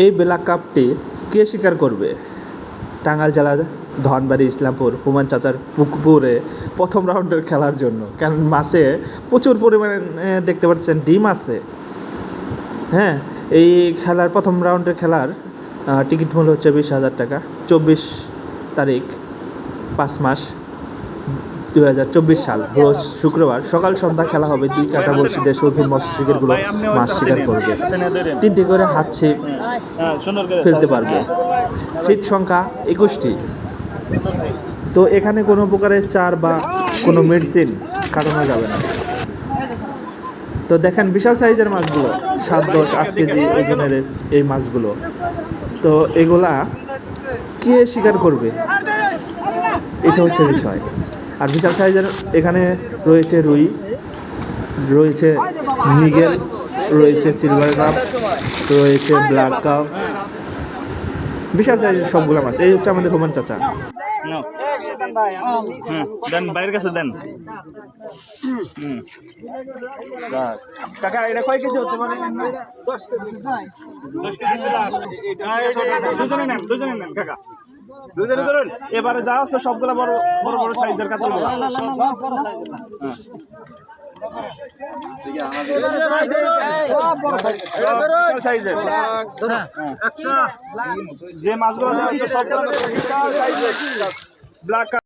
এই ব্ল্যাক কাপটি কে স্বীকার করবে? টাঙ্গাইল জেলার ধনবাড়ি, ইসলামপুর হুমান চাচার পুকুরে প্রথম রাউন্ডের খেলার জন্য। কারণ মাসে প্রচুর পরিমাণে দেখতে পাচ্ছেন ডিম আছে। হ্যাঁ এই খেলার প্রথম রাউন্ডের খেলার টিকিট মূল্য হচ্ছে বিশ হাজার টাকা। চব্বিশ তারিখ, পাঁচ মাস। দুই হাজার চব্বিশ সাল, রোজ শুক্রবার সকাল সন্ধ্যা খেলা হবে দুই কাটা বর্ষিদের শৌখিন মৎস্য শিকারগুলো মাছ শিকার করবে। তিনটি করে হাত ছিপ ফেলতে পারবে। সিট সংখ্যা একুশটি। তো এখানে কোনো প্রকারের চার বা কোনো মেডিসিন কাটানো যাবে না। তো দেখেন বিশাল সাইজের মাছগুলো, সাত, দশ, আট কেজি ওজনের এই মাছগুলো। তো এগুলা কে শিকার করবে? এটা হচ্ছে বিষয়। আর বিশাল সাইজের এখানে রয়েছে রুই রয়েছে নিগেল রয়েছে সিলভার কাপ রয়েছে ব্ল্যাক কাপ বিশাল সাইজের সবগুলো মাছ। এই হচ্ছে আমাদের হোমান চাচা। দেন বাইরের কাছে দেন। কাকা এটা কয় কেজি হতে পারে দশ কেজি। দুজনে নেন দুজনে নেন কাকা। দুজনে ধরুন এবারে যা আছে সবগুলা বড় বড় বড় সাইজের কাতলগুলো সাইজের। যে মাছগুলো সাইজের। ব্ল্যাক